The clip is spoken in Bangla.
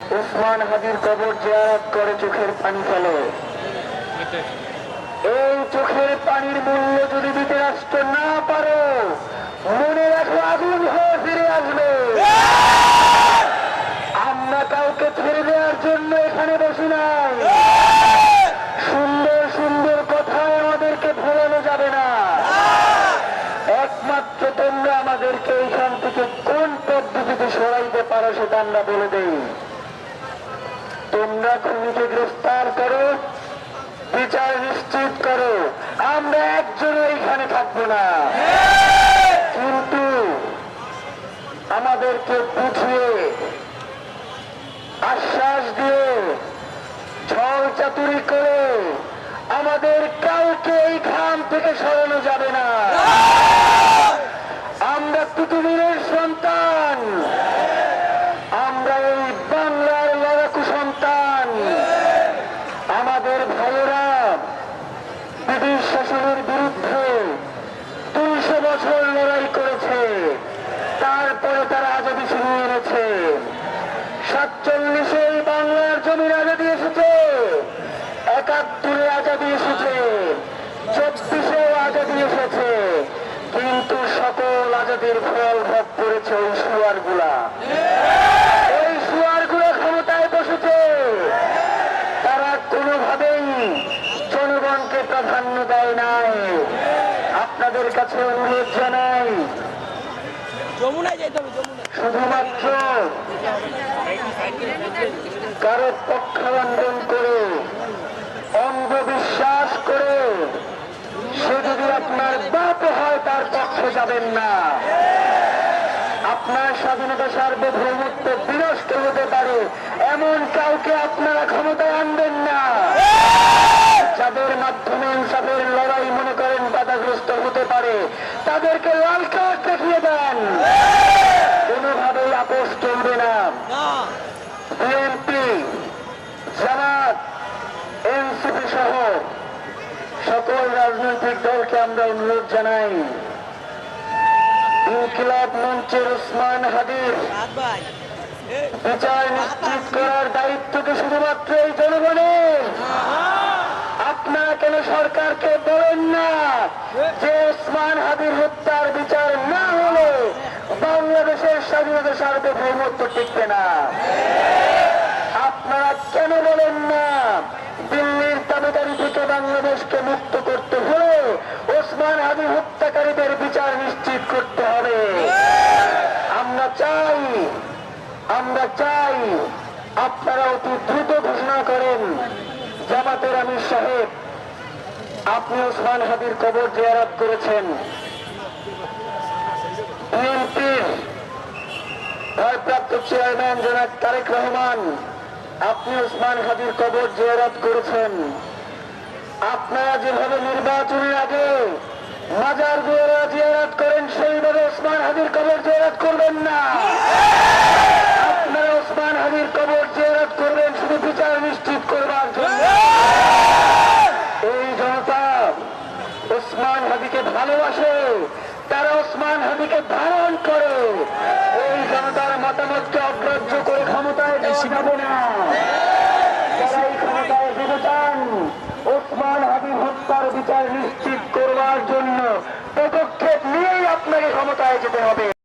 ওসমান হাজির কবর জিয়ারত করে চোখের পানি ফেলে। এই চোখের পানির মূল্য যদি দিতে রাষ্ট্র না পারো, মনে রাখো আগুন হয়ে ফিরে আসবে। আমরা কাউকে ছেড়ে দেওয়ার জন্য এখানে বসি নাই। সুন্দর সুন্দর কথায় আমাদেরকে ভোলানো যাবে না। একমাত্র তোমরা আমাদেরকে এইখান থেকে কোন পদ্ধতিতে সরাইতে পারো সেটা আমরা বলে দেই। তোমরা খুনিকে গ্রেফতার করো, বিচার নিশ্চিত করো, আমরা একজনও এখানে থাকব না। কিন্তু আমাদেরকে বুঝিয়ে, আশ্বাস দিয়ে ছল চাতুরি করে আমাদের কাউকে এই থেকে সরানো যাবে না আমরা পৃথিবীর সন্তান আমরা এই বাংলার লড়াকু সন্তান আমাদের ভাইয়েরা ব্রিটিশ শাসনের বিরুদ্ধে দুইশো বছর লড়াই করেছে তারপরে তারা আজাদি শুরু এনেছে সাতচল্লিশে এই বাংলার জমির আজাদি এসেছে। একাত্তরে আজাদি এসেছে। চব্বিশেও আজাদি এসেছে। কিন্তু সকল আজাদির ফল ভোগ করেছে ওই সুয়ারগুলা ওই সুয়ারগুলো ক্ষমতায় বসেছে। তারা কোনোভাবেই জনগণকে প্রাধান্য দেয় নাই। আপনাদের কাছে অনুরোধ জানাই। শুধুমাত্র কারও পক্ষাবন্ধন করে, অন্ধবিশ্বাস করে, সে যদি আপনার বাপ হয়, তার পক্ষে যাবেন না। আপনার স্বাধীনতা সার্বভৌমত্ব বিনষ্ট হতে পারে, এমন কাউকে আপনারা ক্ষমতায় আনবেন না। যাদের মাধ্যমে ইনসাফের লড়াই মনে করেন বাধাগ্রস্ত হতে পারে, তাদেরকে লাল কার্ড দেখিয়ে দেন। আপোষ চলবে না। বিএনপি জামাত এনসিপি সহ সকল রাজনৈতিক দলকে আমরা অনুরোধ জানাই। ইনকিলাব মঞ্চের ওসমান হাদির বিচার নিশ্চিত করার দায়িত্ব কি শুধুমাত্র এই জনগণের। আপনারা কেন সরকারকে বলেন না? যে ওসমান হাদির হত্যার বিচার না হলে বাংলাদেশের স্বাধীনতা সার্বভৌমত্ব টিকবে না। আপনারা কেন বলেন না, দিল্লির দাবিদারি থেকে বাংলাদেশকে মুক্ত করতে হলে ওসমান হাদি হত্যাকারীদের বিচার নিশ্চিত করতে হবে। আমরা চাই আমরা চাই আপনারা অতি দ্রুত ঘোষণা করেন, জামাতের আমির সাহেব, আপনি ওসমান হাদির কবর জিয়ারত করেছেন। বিএনপির ভারপ্রাপ্ত চেয়ারম্যান জনাব তারেক রহমান, আপনি ওসমান হাদির কবর জিয়ারত করেছেন। আপনারা যেভাবে নির্বাচনের আগে মাজার জিয়ারত করেন, সেইভাবে ওসমান হাদির কবর জিয়ারত করবেন না। আপনারা ওসমান হাদির কবর জিয়ারত করবেন, শুধু বিচার নিশ্চিত করবার জন্য। এই জনতা ওসমান হাবিকে ভালোবাসে তারা ওসমান হাবিকে ধারণ করে। এই জনতার মতামতকে অগ্রাহ্য করে ক্ষমতায় বেশি যাবে না। যারা এই ক্ষমতায় যেতে চান ওসমান হত্যার বিচার নিশ্চিত করবার জন্য পদক্ষেপ নিয়েই আপনাকে ক্ষমতায় যেতে হবে।